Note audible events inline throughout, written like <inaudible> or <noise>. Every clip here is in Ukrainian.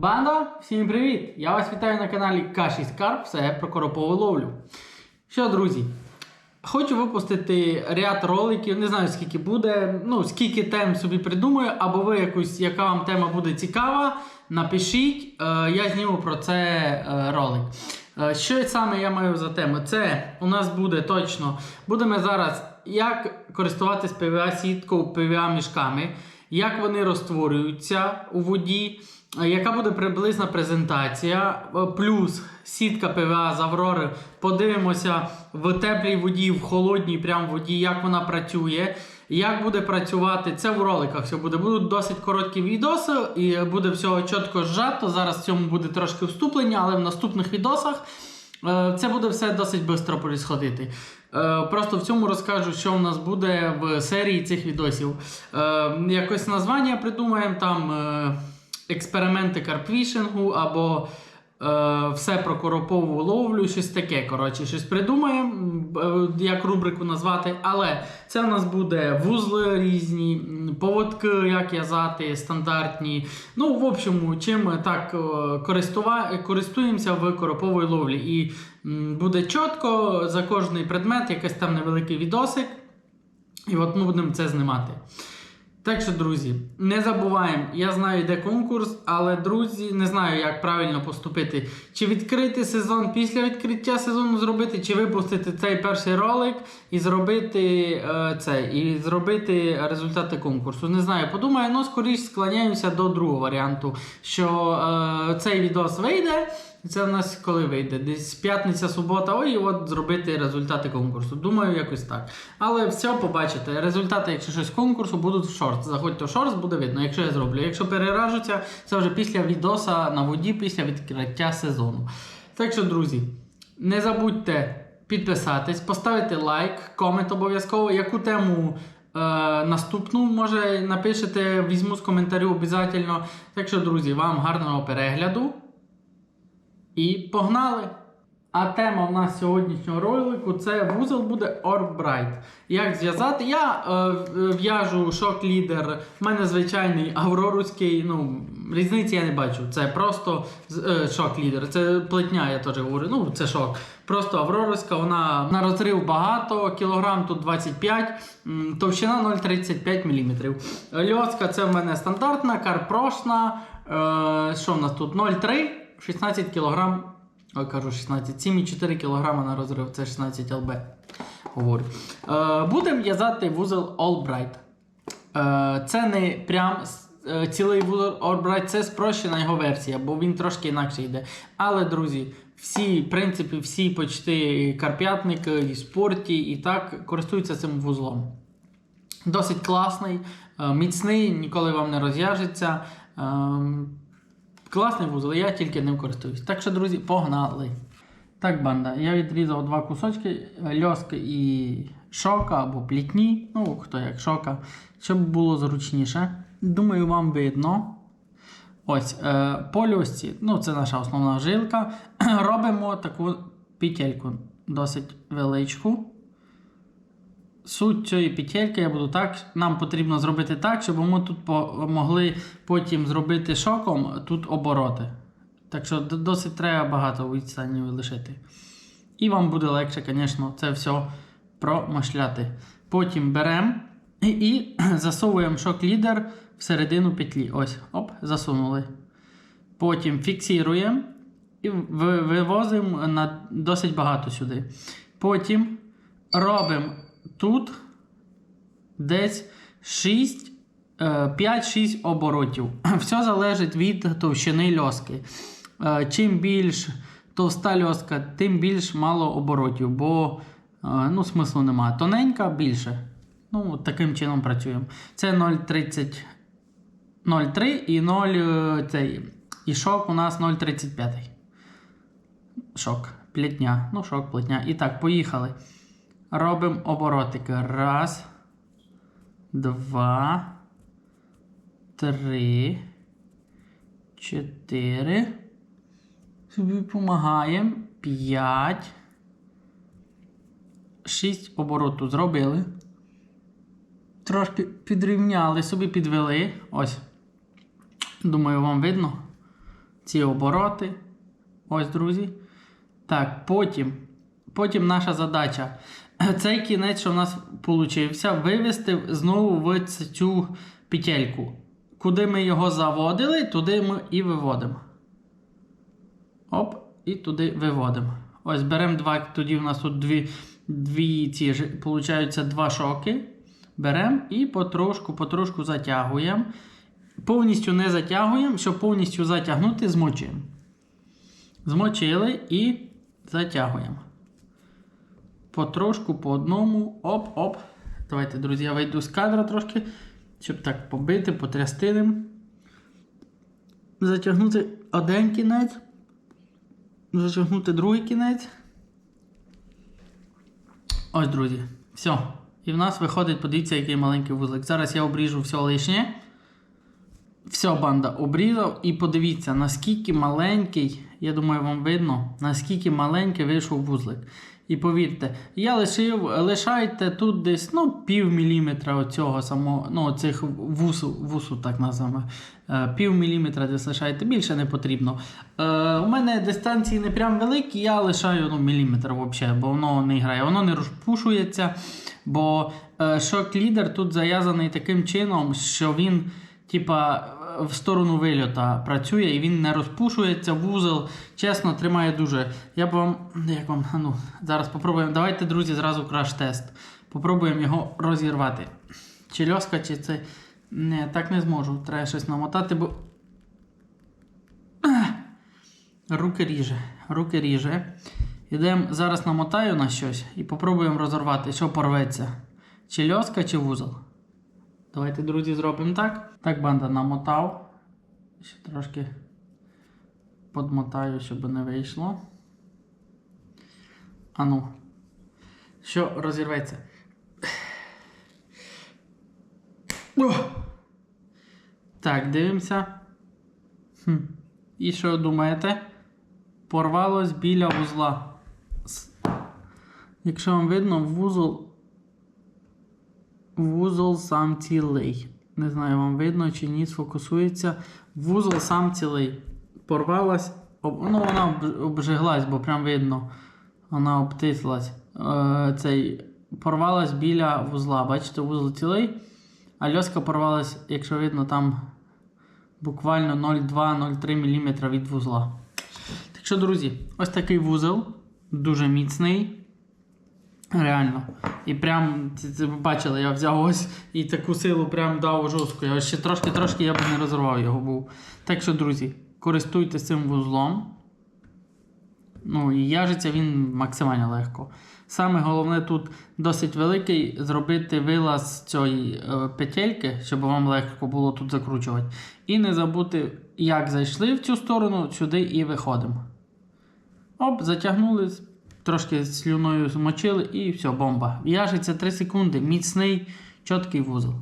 Банда, всім привіт! Я вас вітаю на каналі Каші Скарб, все про коропову ловлю. Що, друзі, хочу випустити ряд роликів, не знаю скільки буде, ну скільки тем собі придумаю, або ви якусь, яка вам тема буде цікава, напишіть, е, я зніму про це е, ролик. Е, Що саме я маю за тему? Це у нас буде точно. Будемо зараз як користуватись ПВА сіткою, ПВА мішками, як вони розтворюються у воді, яка буде приблизна презентація, е, плюс сітка ПВА з Аврори. Подивимося в теплій воді, в холодній прям воді, як вона працює. Як буде працювати, це в роликах все буде. Будуть досить короткі відоси, і буде все чітко зжато. Зараз в цьому буде трошки вступлення, але в наступних відосах е, це буде все досить швидко происходити. Е, Просто в цьому розкажу, що в нас буде в серії цих відосів. Якось названня придумаємо там експерименти карпфішингу або е, все про коропову ловлю, щось таке. Коротше, щось придумаємо, е, як рубрику назвати. Але це в нас буде вузли різні, поводки, як в'язати, стандартні. Ну, в общому, чим так е, користуємося в короповій ловлі. І буде чітко за кожний предмет, якийсь там невеликий відосик. І от ми будемо це знімати. Так що, друзі, не забуваємо, я знаю, йде конкурс, але друзі, не знаю, як правильно поступити. Чи відкрити сезон після відкриття сезону зробити, чи випустити цей перший ролик і зробити е, це, і зробити результати конкурсу. Не знаю, подумаю, ну скоріш склоняюся до другого варіанту, що е, цей відос вийде. Це в нас коли вийде? Десь п'ятниця, субота, ой, і от зробити результати конкурсу. Думаю, якось так. Але все побачите. Результати, якщо щось конкурсу, будуть в шорт. Заходьте в шорт, буде видно, якщо я зроблю. Якщо переражуться, це вже після відоса на воді, після відкриття сезону. Так що, друзі, не забудьте підписатись, поставити лайк, комент обов'язково, яку тему. Е, наступну, може, напишете, візьму з коментарю обов'язково. Так що, друзі, вам гарного перегляду. І погнали! А тема в нас сьогоднішнього ролику це вузол буде Orbright. Як зв'язати? Я е, в'яжу шок лідер. У мене звичайний авроруський. Ну, різниці я не бачу. Це просто е, шок лідер. Це плетня, я теж говорю. Ну, це шок. Просто авроруська, вона на розрив багато, кілограм тут 25, товщина 0,35 мм. Льоска це в мене стандартна, карпрошна. Е, що в нас тут? 0,3, 16 кг. Ой, кажу 16, 7,4 кг на розрив, це 16 ЛБ. Говорю. Е, будемо в'язати вузол Allbright. Е, це не прям е, цілий вузол Allbright, це спрощена його версія, бо він трошки інакше йде. Але, друзі, всі, в принципі, всі почти карп'ятники і спорті і так користуються цим вузлом. Досить класний, е, міцний, ніколи вам не розв'яжеться. Класний вузол, я тільки ним користуюсь. Так що, друзі, погнали. Так, банда, я відрізав два кусочки льоски і шока або плітні, ну хто як шока, щоб було зручніше. Думаю, вам видно. Ось, е, по льосці, ну це наша основна жилка. <clears throat> Робимо таку петельку досить величку. Суть цієї петельки я буду так. Нам потрібно зробити так, щоб ми тут могли потім зробити шоком тут обороти. Так що досить треба багато відстані лишити. І вам буде легше, звісно, це все промашляти. Потім беремо і, і <clears throat> засовуємо шок-лідер всередину петлі. Ось, оп, засунули. Потім фіксуємо і вивозимо на досить багато сюди. Потім робимо тут десь 6, е, 5-6 оборотів. <clears throat> Все залежить від товщини льоски. Е, Чим більш товста льоска, тим більш мало оборотів, бо е, ну, смислу немає. Тоненька більше. Ну, таким чином працюємо. Це 0,30 0,3 і 0 е, цей. І шок у нас 0,35. Шок. Плетня. Ну, шок, плетня. І так, поїхали. Робимо оборотики. Раз. Два. Три. Чотири. Собі допомагаємо. П'ять. Шість обороту зробили. Трошки підрівняли, собі підвели. Ось. Думаю, вам видно. ці обороти. Ось, друзі. Так, потім, потім наша задача. Цей кінець, що в нас вийшов, вивести знову в цю петельку. Куди ми його заводили, туди ми і виводимо. Оп, і туди виводимо. Ось беремо два, тоді у нас тут дві, дві ці получаються два шоки. Беремо і потрошку, потрошку затягуємо. Повністю не затягуємо, щоб повністю затягнути, змочуємо. Змочили і затягуємо. Потрошку по одному. Оп-оп. Давайте, друзі, я вийду з кадра трошки, щоб так побити, потрясти ним. Затягнути один кінець. Затягнути другий кінець. Ось, друзі. Все. І в нас виходить, подивіться, який маленький вузлик. Зараз я обріжу все лишнє. Все, банда обрізав. І подивіться, наскільки маленький, я думаю, вам видно, наскільки маленький вийшов вузлик. І повірте, я лишив, лишайте тут десь ну, пів міліметра оцього самого, ну, цих вусу, вусу так називаємо. Е, пів міліметра десь лишайте, більше не потрібно. Е, у мене дистанції не прям великі, я лишаю ну, міліметр взагалі, бо воно не грає, воно не розпушується. Бо е, шок-лідер тут зав'язаний таким чином, що він, типа, в сторону вильота працює і він не розпушується, вузол, чесно, тримає дуже. Я б вам. Як вам? Ну, зараз попробуємо. Давайте, друзі, зразу краш-тест. Попробуємо його розірвати. Чи льоска, чи це. Не, так не зможу. Треба щось намотати, бо. Руки ріже. Руки ріже. Ідемо, зараз намотаю на щось і попробуємо розірвати, що порветься. Чи льоска, чи вузол. Давайте, друзі, зробимо так. Так, банда намотав. Ще трошки подмотаю, щоб не вийшло. Ану. Що розірветься? Так, дивимося. Хм. І що думаєте? Порвалось біля вузла. Якщо вам видно, вузол Вузол сам цілий. Не знаю, вам видно чи ні, сфокусується. Вузол сам цілий. Порвалась. Ну, вона об- обжиглась, бо прям видно. Вона обтислась. Е, цей... Порвалась біля вузла. Бачите, вузол цілий. А льоска порвалась, якщо видно, там буквально 0,2-0,3 мм від вузла. Так що, друзі, ось такий вузол. Дуже міцний. Реально. І прям, ви бачили, я взяв ось і таку силу прям дав жорстко. Я ще трошки-трошки я б не розірвав його був. Так що, друзі, користуйтесь цим вузлом. Ну і яжиться він максимально легко. Саме головне тут досить великий зробити вилаз цієї е, петельки, щоб вам легко було тут закручувати. І не забути, як зайшли в цю сторону, сюди і виходимо. Оп, затягнули, трошки слюною змочили і все, бомба. В'яжеться 3 секунди, міцний, чіткий вузол.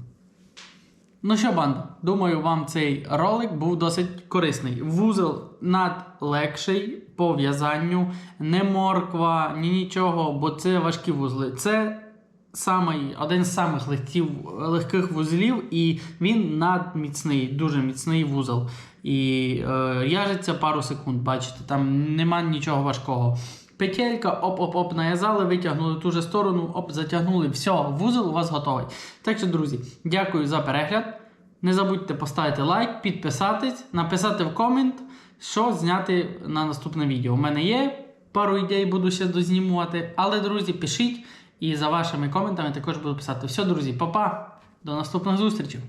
Ну що, банда, думаю, вам цей ролик був досить корисний. Вузол надлегший по в'язанню, не морква, ні нічого, бо це важкі вузли. Це самий, один з самих легків, легких вузлів, і він надміцний, дуже міцний вузол. І е, в'яжеться пару секунд, бачите, там нема нічого важкого. Петелька, оп-оп-оп, нав'язали, витягнули ту же сторону, оп, затягнули. Все, вузол у вас готовий. Так що, друзі, дякую за перегляд. Не забудьте поставити лайк, підписатись, написати в комент, що зняти на наступне відео. У мене є пару ідей, буду ще дознімувати. Але, друзі, пишіть і за вашими коментами також буду писати. Все, друзі, па-па, до наступних зустрічей!